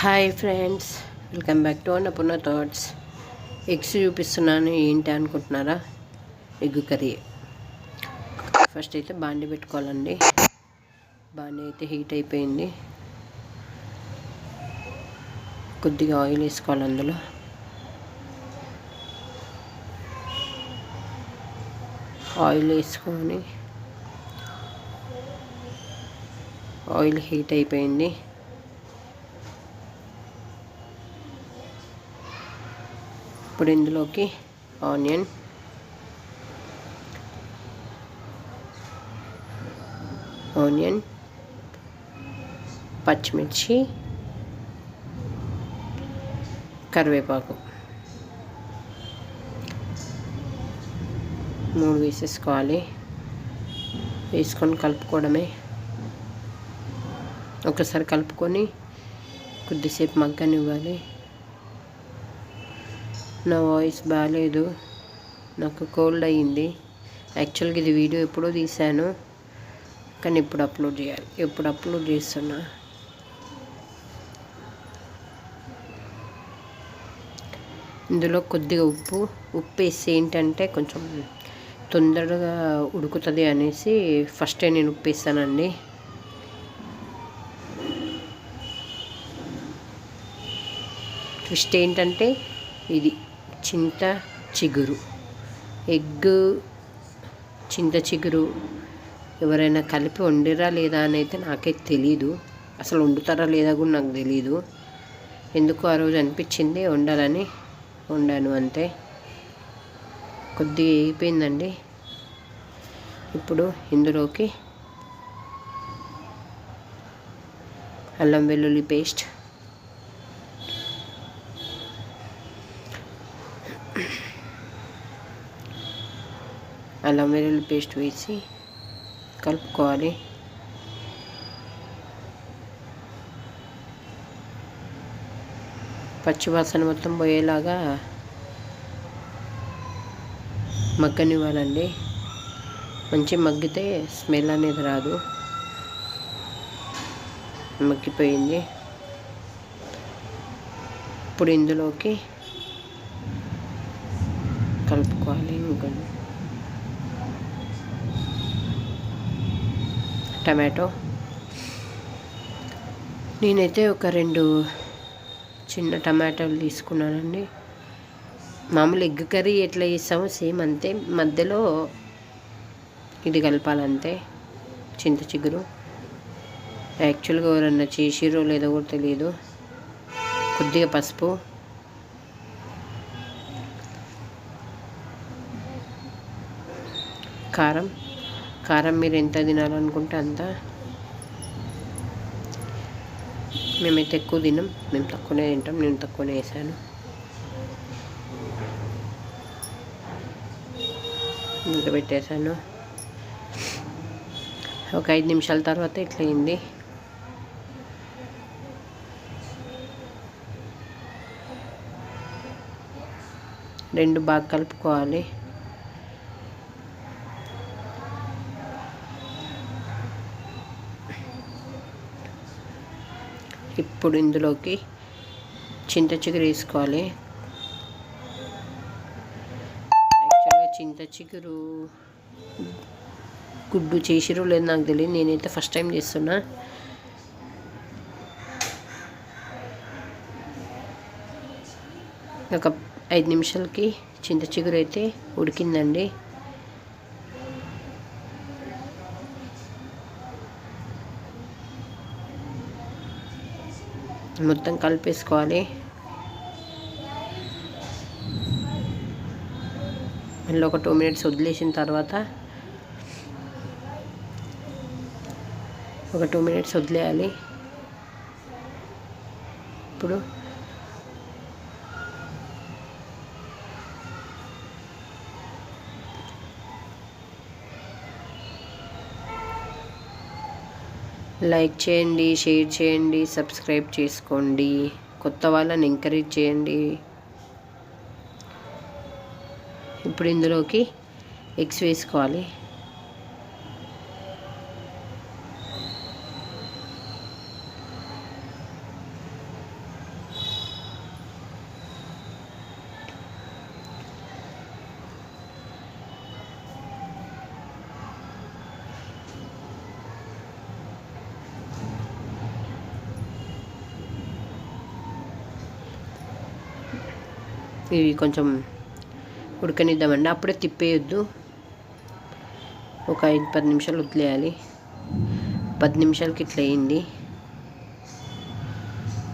Hi friends welcome back to Annapurna thoughts eggs చూపిస్తున్నాను ఏంటి అనుకుంటున్నారా? ఎగ్ కర్రీ ఫస్ట్ అయితే బాండి పెట్టుకోవాలండి. బాండి అయితే హీట్ అయిపోయింది. కొద్దిగా ఆయిల్ వేసుకోవాలి అందులో. ఆయిల్ వేసుకొని ఆయిల్ హీట్ అయిపోయింది. ఇప్పుడు ఇందులోకి ఆనియన్. ఆనియన్. పచ్చిమిర్చి. కరివేపాకు. మూడు వేసేసుకోవాలి. వేసుకొని కలుపుకోవడమే. ఒకసారి కలుపుకొని కొద్దిసేపు మగ్గనివ్వాలి. నా వాయిస్ బాగాలేదు నాకు కోల్డ్ అయ్యింది. యాక్చువల్గా ఇది వీడియో ఎప్పుడో తీశాను. కానీ ఇప్పుడు అప్లోడ్ చేయాలి. ఎప్పుడు అప్లోడ్ చేస్తున్నా? ఇందులో కొద్దిగా ఉప్పు. ఉప్పు వేసి ఏంటంటే కొంచెం తొందరగా ఉడుకుతుంది అనేసి ఫస్టే నేను ఉప్పు వేస్తానండి. ట్విస్ట్ ఏంటంటే ఇది. చింత చిగురు. ఎగ్ చింత చిగురు ఎవరైనా కలిపి వండిరా లేదా అని అయితే నాకే తెలీదు. అసలు వండుతారా లేదా కూడా నాకు తెలీదు. ఎందుకు ఆ రోజు అనిపించింది వండాలని. వండాను అంతే. కొద్దిగా అయిపోయిందండి ఇప్పుడు ఇందులోకి అల్లం వెల్లుల్లి పేస్ట్ అల్లం వెల్లుల్లి పేస్ట్ వేసి కలుపుకోవాలి. పచ్చివాసన మొత్తం పోయేలాగా మగ్గనివ్వాలండి. మంచి మగ్గితే స్మెల్ అనేది రాదు. మగ్గిపోయింది. ఇప్పుడు ఇందులోకి కలుపుకోవాలి ఇంకొంచెం టమాటో. నేనైతే ఒక రెండు చిన్న టమాటాలు తీసుకున్నానండి. మామూలు ఎగ్ కర్రీ ఎట్లా చేస్తామో సేమ్ అంతే. మధ్యలో ఇది కలపాలంతే చింత చిగురు. యాక్చువల్గా ఎవరన్నా చేసిరో లేదో కూడా తెలియదు. కొద్దిగా పసుపు. కారం. కారం మీరు ఎంత తినాలనుకుంటే అంత. మేమైతే ఎక్కువ తినం మేము తక్కువనే తింటాం నేను తక్కువనే వేసాను ఇంకా పెట్టేశాను ఒక ఐదు నిమిషాల తర్వాత ఇట్లా అయింది రెండు బాగా కలుపుకోవాలి. ఇప్పుడు ఇందులోకి చింత చిగురు వేసుకోవాలి. యాక్చువల్గా చింత చిగురు గుడ్డు చేసిరు లేదు నాకు తెలియదు. నేనైతే ఫస్ట్ టైం చేస్తున్నా. ఒక ఐదు నిమిషాలకి చింత చిగురు అయితే ఉడికిందండి. మొత్తం కలిపేసుకోవాలి. మళ్ళీ ఒక టూ మినిట్స్ వదిలేసిన తర్వాత ఒక టూ మినిట్స్ వదిలేయాలి. ఇప్పుడు లైక్ చేయండి షేర్ చేయండి సబ్స్క్రైబ్ చేసుకోండి. కొత్త వాళ్ళని ఎంకరేజ్ చేయండి. ఇప్పుడు ఇందులోకి ఎగ్స్ వేసుకోవాలి. ఇవి కొంచెం ఉడకనిద్దామండి. అప్పుడే తిప్పేయొద్దు. ఒక ఐదు పది నిమిషాలు వదిలేయాలి. పది నిమిషాలకి ఇట్లా అయింది.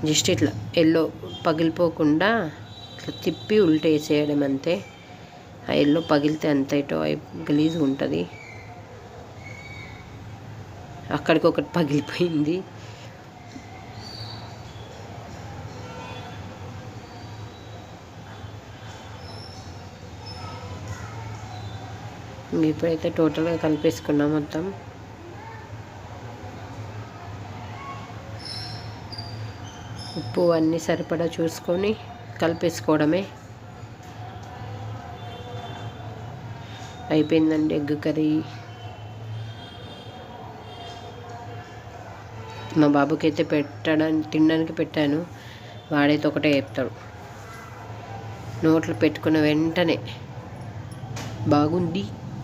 జస్ట్ ఇట్లా ఎల్లో పగిలిపోకుండా ఇట్లా తిప్పి ఉల్టేసేయడం అంతే. ఆ ఎల్లో పగిలితే అంత ఇటో గలీజ్గా ఉంటుంది. అక్కడికి ఒకటి పగిలిపోయింది. ఇప్పుడైతే టోటల్గా కలిపేసుకున్నాం మొత్తం. ఉప్పు అన్నీ సరిపడా చూసుకొని కలిపేసుకోవడమే. అయిపోయిందండి ఎగ్ కర్రీ. మా బాబుకి అయితే పెట్టడానికి తినడానికి పెట్టాను. వాడైతే ఒకటే చెప్తాడు. నోట్లో పెట్టుకున్న వెంటనే బాగుంది.